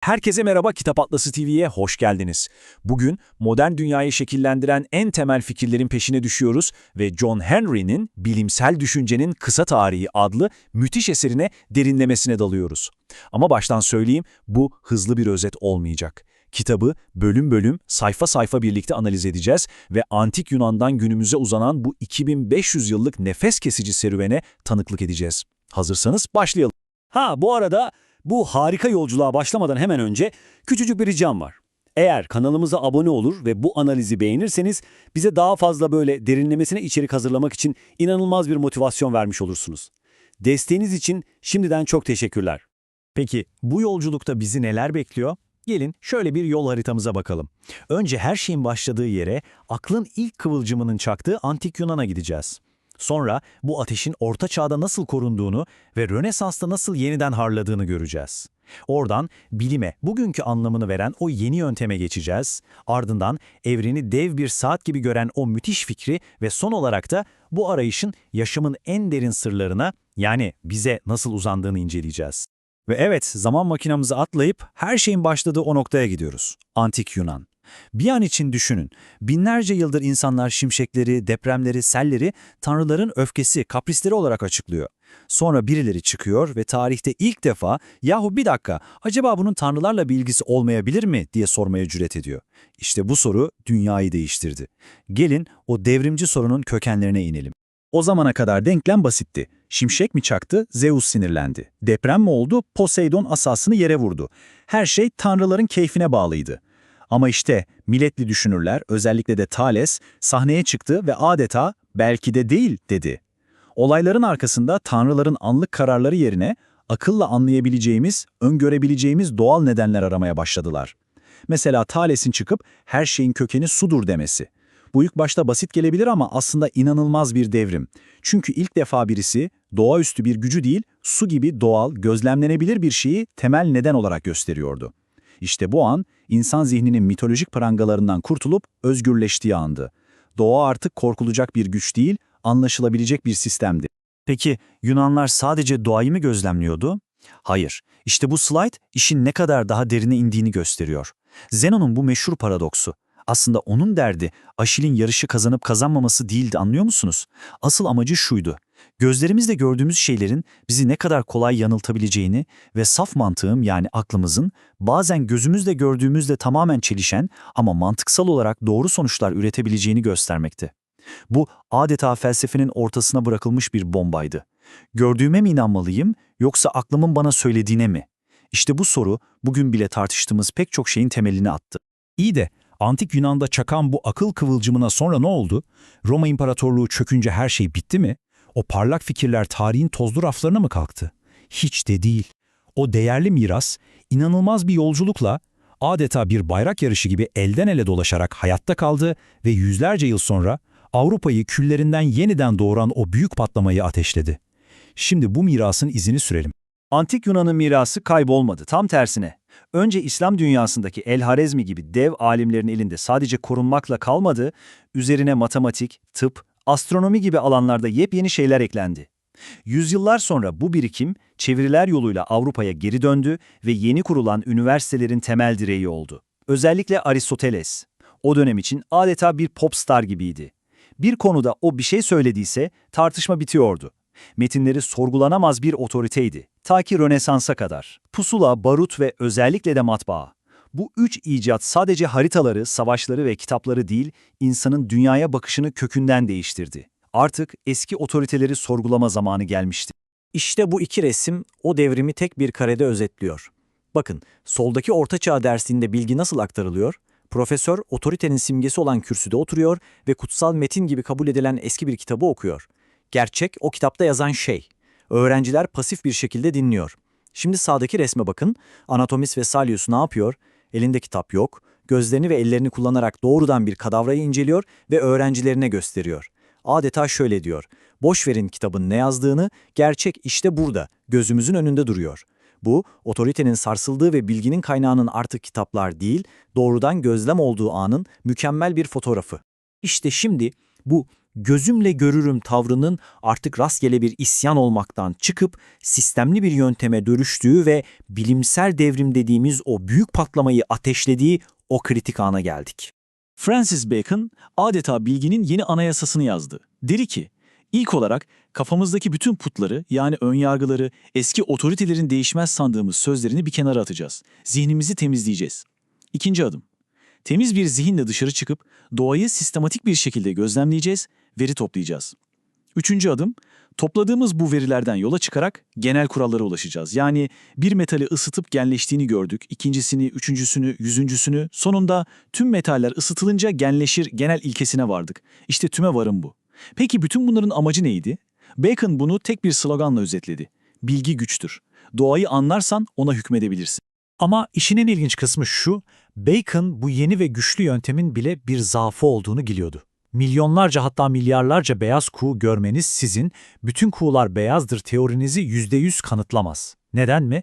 Herkese merhaba Kitap Atlası TV'ye hoş geldiniz. Bugün modern dünyayı şekillendiren en temel fikirlerin peşine düşüyoruz ve John Henry'nin Bilimsel Düşüncenin Kısa Tarihi adlı müthiş eserine derinlemesine dalıyoruz. Ama baştan söyleyeyim bu hızlı bir özet olmayacak. Kitabı bölüm bölüm, sayfa sayfa birlikte analiz edeceğiz ve antik Yunan'dan günümüze uzanan bu 2500 yıllık nefes kesici serüvene tanıklık edeceğiz. Hazırsanız başlayalım. Ha bu arada bu harika yolculuğa başlamadan hemen önce küçücük bir ricam var. Eğer kanalımıza abone olur ve bu analizi beğenirseniz bize daha fazla böyle derinlemesine içerik hazırlamak için inanılmaz bir motivasyon vermiş olursunuz. Desteğiniz için şimdiden çok teşekkürler. Peki bu yolculukta bizi neler bekliyor? Gelin şöyle bir yol haritamıza bakalım. Önce her şeyin başladığı yere, aklın ilk kıvılcımının çaktığı antik Yunan'a gideceğiz. Sonra bu ateşin orta çağda nasıl korunduğunu ve Rönesans'ta nasıl yeniden harladığını göreceğiz. Oradan bilime, bugünkü anlamını veren o yeni yönteme geçeceğiz. Ardından evreni dev bir saat gibi gören o müthiş fikri ve son olarak da bu arayışın yaşamın en derin sırlarına yani bize nasıl uzandığını inceleyeceğiz. Ve evet, zaman makinamızı atlayıp her şeyin başladığı o noktaya gidiyoruz. Antik Yunan. Bir an için düşünün. Binlerce yıldır insanlar şimşekleri, depremleri, selleri tanrıların öfkesi, kaprisleri olarak açıklıyor. Sonra birileri çıkıyor ve tarihte ilk defa yahu bir dakika acaba bunun tanrılarla bir ilgisi olmayabilir mi diye sormaya cüret ediyor. İşte bu soru dünyayı değiştirdi. Gelin o devrimci sorunun kökenlerine inelim. O zamana kadar denklem basitti. Şimşek mi çaktı, Zeus sinirlendi. Deprem mi oldu, Poseidon asasını yere vurdu. Her şey tanrıların keyfine bağlıydı. Ama işte milletli düşünürler, özellikle de Thales, sahneye çıktı ve adeta belki de değil dedi. Olayların arkasında tanrıların anlık kararları yerine akılla anlayabileceğimiz, öngörebileceğimiz doğal nedenler aramaya başladılar. Mesela Thales'in çıkıp her şeyin kökeni sudur demesi. Bu ilk başta basit gelebilir ama aslında inanılmaz bir devrim. Çünkü ilk defa birisi doğaüstü bir gücü değil, su gibi doğal, gözlemlenebilir bir şeyi temel neden olarak gösteriyordu. İşte bu an insan zihninin mitolojik prangalarından kurtulup özgürleştiği andı. Doğa artık korkulacak bir güç değil, anlaşılabilecek bir sistemdi. Peki Yunanlar sadece doğayı mı gözlemliyordu? Hayır. İşte bu slide işin ne kadar daha derine indiğini gösteriyor. Zenon'un bu meşhur paradoksu. Aslında onun derdi Aşil'in yarışı kazanıp kazanmaması değildi anlıyor musunuz? Asıl amacı şuydu. Gözlerimizle gördüğümüz şeylerin bizi ne kadar kolay yanıltabileceğini ve saf mantığım yani aklımızın bazen gözümüzle gördüğümüzle tamamen çelişen ama mantıksal olarak doğru sonuçlar üretebileceğini göstermekte. Bu adeta felsefenin ortasına bırakılmış bir bombaydı. Gördüğüme mi inanmalıyım yoksa aklımın bana söylediğine mi? İşte bu soru bugün bile tartıştığımız pek çok şeyin temelini attı. İyi de Antik Yunan'da çakan bu akıl kıvılcımına sonra ne oldu? Roma İmparatorluğu çökünce her şey bitti mi? O parlak fikirler tarihin tozlu raflarına mı kalktı? Hiç de değil. O değerli miras, inanılmaz bir yolculukla, adeta bir bayrak yarışı gibi elden ele dolaşarak hayatta kaldı ve yüzlerce yıl sonra Avrupa'yı küllerinden yeniden doğuran o büyük patlamayı ateşledi. Şimdi bu mirasın izini sürelim. Antik Yunan'ın mirası kaybolmadı, tam tersine. Önce İslam dünyasındaki El-Harezmi gibi dev alimlerin elinde sadece korunmakla kalmadı, üzerine matematik, tıp, astronomi gibi alanlarda yepyeni şeyler eklendi. Yüzyıllar sonra bu birikim çeviriler yoluyla Avrupa'ya geri döndü ve yeni kurulan üniversitelerin temel direği oldu. Özellikle Aristoteles. O dönem için adeta bir popstar gibiydi. Bir konuda o bir şey söylediyse tartışma bitiyordu. Metinleri sorgulanamaz bir otoriteydi. Ta ki Rönesans'a kadar. Pusula, barut ve özellikle de matbaa. Bu üç icat sadece haritaları, savaşları ve kitapları değil, insanın dünyaya bakışını kökünden değiştirdi. Artık eski otoriteleri sorgulama zamanı gelmişti. İşte bu iki resim o devrimi tek bir karede özetliyor. Bakın, soldaki ortaçağ dersinde bilgi nasıl aktarılıyor? Profesör, otoritenin simgesi olan kürsüde oturuyor ve kutsal metin gibi kabul edilen eski bir kitabı okuyor. Gerçek, o kitapta yazan şey. Öğrenciler pasif bir şekilde dinliyor. Şimdi sağdaki resme bakın. Anatomist ve Salius ne yapıyor? Elinde kitap yok. Gözlerini ve ellerini kullanarak doğrudan bir kadavrayı inceliyor ve öğrencilerine gösteriyor. Adeta şöyle diyor. Boş verin kitabın ne yazdığını, gerçek işte burada, gözümüzün önünde duruyor. Bu, otoritenin sarsıldığı ve bilginin kaynağının artık kitaplar değil, doğrudan gözlem olduğu anın mükemmel bir fotoğrafı. İşte şimdi bu gözümle görürüm tavrının artık rastgele bir isyan olmaktan çıkıp sistemli bir yönteme dönüştüğü ve bilimsel devrim dediğimiz o büyük patlamayı ateşlediği o kritik ana geldik. Francis Bacon adeta bilginin yeni anayasasını yazdı. Dedi ki, ilk olarak kafamızdaki bütün putları yani önyargıları, eski otoritelerin değişmez sandığımız sözlerini bir kenara atacağız. Zihnimizi temizleyeceğiz. İkinci adım. Temiz bir zihinle dışarı çıkıp doğayı sistematik bir şekilde gözlemleyeceğiz, veri toplayacağız. Üçüncü adım, topladığımız bu verilerden yola çıkarak genel kurallara ulaşacağız. Yani bir metali ısıtıp genleştiğini gördük, ikincisini, üçüncüsünü, yüzüncüsünü, sonunda tüm metaller ısıtılınca genleşir genel ilkesine vardık. İşte tüme varım bu. Peki bütün bunların amacı neydi? Bacon bunu tek bir sloganla özetledi. Bilgi güçtür. Doğayı anlarsan ona hükmedebilirsin. Ama işin en ilginç kısmı şu, Bacon bu yeni ve güçlü yöntemin bile bir zaafı olduğunu biliyordu. Milyonlarca hatta milyarlarca beyaz kuğu görmeniz sizin bütün kuğular beyazdır teorinizi %100 kanıtlamaz. Neden mi?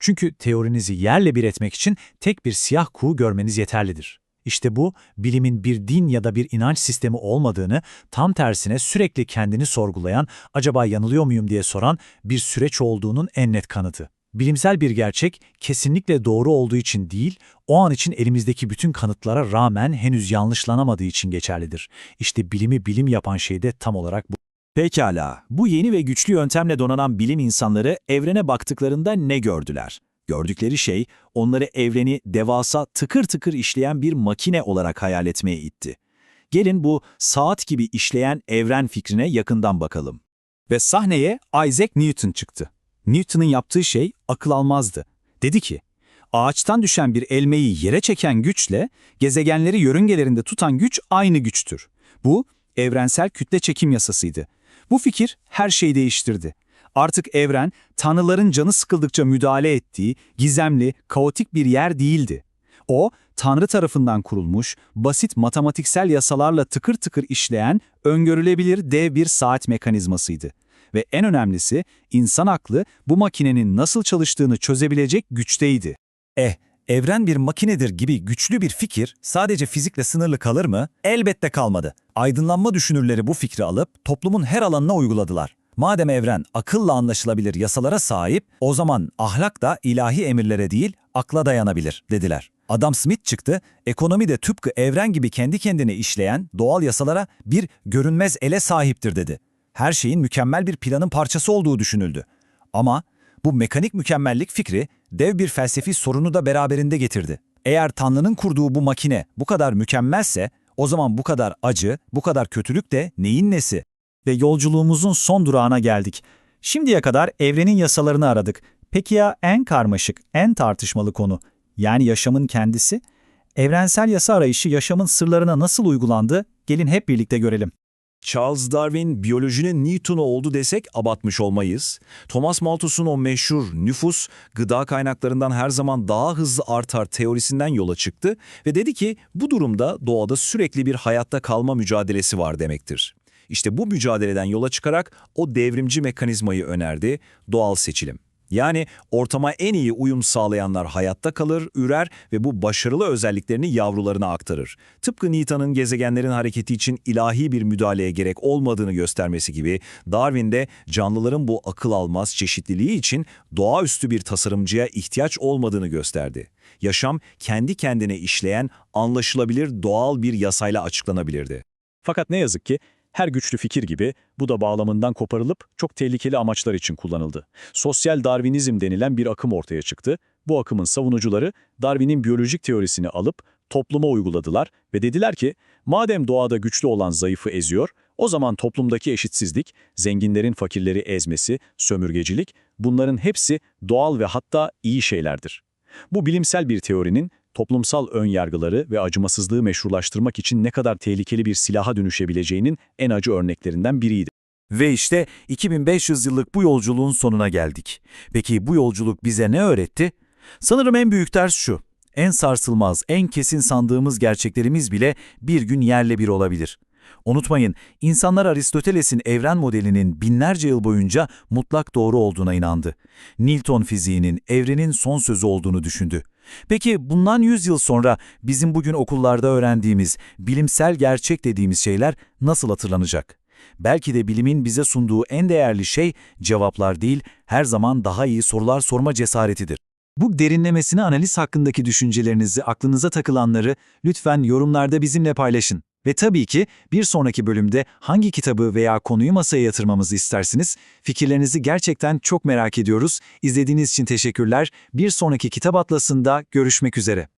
Çünkü teorinizi yerle bir etmek için tek bir siyah kuğu görmeniz yeterlidir. İşte bu, bilimin bir din ya da bir inanç sistemi olmadığını, tam tersine sürekli kendini sorgulayan, acaba yanılıyor muyum diye soran bir süreç olduğunun en net kanıtı. Bilimsel bir gerçek kesinlikle doğru olduğu için değil, o an için elimizdeki bütün kanıtlara rağmen henüz yanlışlanamadığı için geçerlidir. İşte bilimi bilim yapan şey de tam olarak bu. Pekala, bu yeni ve güçlü yöntemle donanan bilim insanları evrene baktıklarında ne gördüler? Gördükleri şey, onları evreni devasa tıkır tıkır işleyen bir makine olarak hayal etmeye itti. Gelin bu saat gibi işleyen evren fikrine yakından bakalım. Ve sahneye Isaac Newton çıktı. Newton'un yaptığı şey akıl almazdı. Dedi ki, ağaçtan düşen bir elmeyi yere çeken güçle gezegenleri yörüngelerinde tutan güç aynı güçtür. Bu, evrensel kütle çekim yasasıydı. Bu fikir her şeyi değiştirdi. Artık evren, tanrıların canı sıkıldıkça müdahale ettiği, gizemli, kaotik bir yer değildi. O, Tanrı tarafından kurulmuş, basit matematiksel yasalarla tıkır tıkır işleyen, öngörülebilir dev bir saat mekanizmasıydı. Ve en önemlisi, insan aklı bu makinenin nasıl çalıştığını çözebilecek güçteydi. Eh, evren bir makinedir gibi güçlü bir fikir sadece fizikle sınırlı kalır mı? Elbette kalmadı. Aydınlanma düşünürleri bu fikri alıp toplumun her alanına uyguladılar. Madem evren akılla anlaşılabilir yasalara sahip, o zaman ahlak da ilahi emirlere değil, akla dayanabilir, dediler. Adam Smith çıktı, ekonomi de tıpkı evren gibi kendi kendine işleyen doğal yasalara bir görünmez ele sahiptir dedi. Her şeyin mükemmel bir planın parçası olduğu düşünüldü. Ama bu mekanik mükemmellik fikri dev bir felsefi sorunu da beraberinde getirdi. Eğer Tanrı'nın kurduğu bu makine bu kadar mükemmelse, o zaman bu kadar acı, bu kadar kötülük de neyin nesi? Ve yolculuğumuzun son durağına geldik. Şimdiye kadar evrenin yasalarını aradık. Peki ya en karmaşık, en tartışmalı konu? Yani yaşamın kendisi? Evrensel yasa arayışı yaşamın sırlarına nasıl uygulandı? Gelin hep birlikte görelim. Charles Darwin biyolojinin Newton'u oldu desek abatmış olmayız. Thomas Malthus'un o meşhur nüfus gıda kaynaklarından her zaman daha hızlı artar teorisinden yola çıktı ve dedi ki bu durumda doğada sürekli bir hayatta kalma mücadelesi var demektir. İşte bu mücadeleden yola çıkarak o devrimci mekanizmayı önerdi, doğal seçilim. Yani ortama en iyi uyum sağlayanlar hayatta kalır, ürer ve bu başarılı özelliklerini yavrularına aktarır. Tıpkı Newton'un gezegenlerin hareketi için ilahi bir müdahaleye gerek olmadığını göstermesi gibi Darwin de canlıların bu akıl almaz çeşitliliği için doğaüstü bir tasarımcıya ihtiyaç olmadığını gösterdi. Yaşam kendi kendine işleyen, anlaşılabilir doğal bir yasayla açıklanabilirdi. Fakat ne yazık ki her güçlü fikir gibi bu da bağlamından koparılıp çok tehlikeli amaçlar için kullanıldı. Sosyal Darwinizm denilen bir akım ortaya çıktı. Bu akımın savunucuları Darwin'in biyolojik teorisini alıp topluma uyguladılar ve dediler ki madem doğada güçlü olan zayıfı eziyor, o zaman toplumdaki eşitsizlik, zenginlerin fakirleri ezmesi, sömürgecilik bunların hepsi doğal ve hatta iyi şeylerdir. Bu bilimsel bir teorinin toplumsal önyargıları ve acımasızlığı meşrulaştırmak için ne kadar tehlikeli bir silaha dönüşebileceğinin en acı örneklerinden biriydi. Ve işte 2500 yıllık bu yolculuğun sonuna geldik. Peki bu yolculuk bize ne öğretti? Sanırım en büyük ders şu. En sarsılmaz, en kesin sandığımız gerçeklerimiz bile bir gün yerle bir olabilir. Unutmayın, insanlar Aristoteles'in evren modelinin binlerce yıl boyunca mutlak doğru olduğuna inandı. Newton fiziğinin evrenin son sözü olduğunu düşündü. Peki bundan 100 yıl sonra bizim bugün okullarda öğrendiğimiz bilimsel gerçek dediğimiz şeyler nasıl hatırlanacak? Belki de bilimin bize sunduğu en değerli şey cevaplar değil, her zaman daha iyi sorular sorma cesaretidir. Bu derinlemesine analiz hakkındaki düşüncelerinizi, aklınıza takılanları lütfen yorumlarda bizimle paylaşın. Ve tabii ki bir sonraki bölümde hangi kitabı veya konuyu masaya yatırmamızı istersiniz? Fikirlerinizi gerçekten çok merak ediyoruz. İzlediğiniz için teşekkürler. Bir sonraki kitap atlasında görüşmek üzere.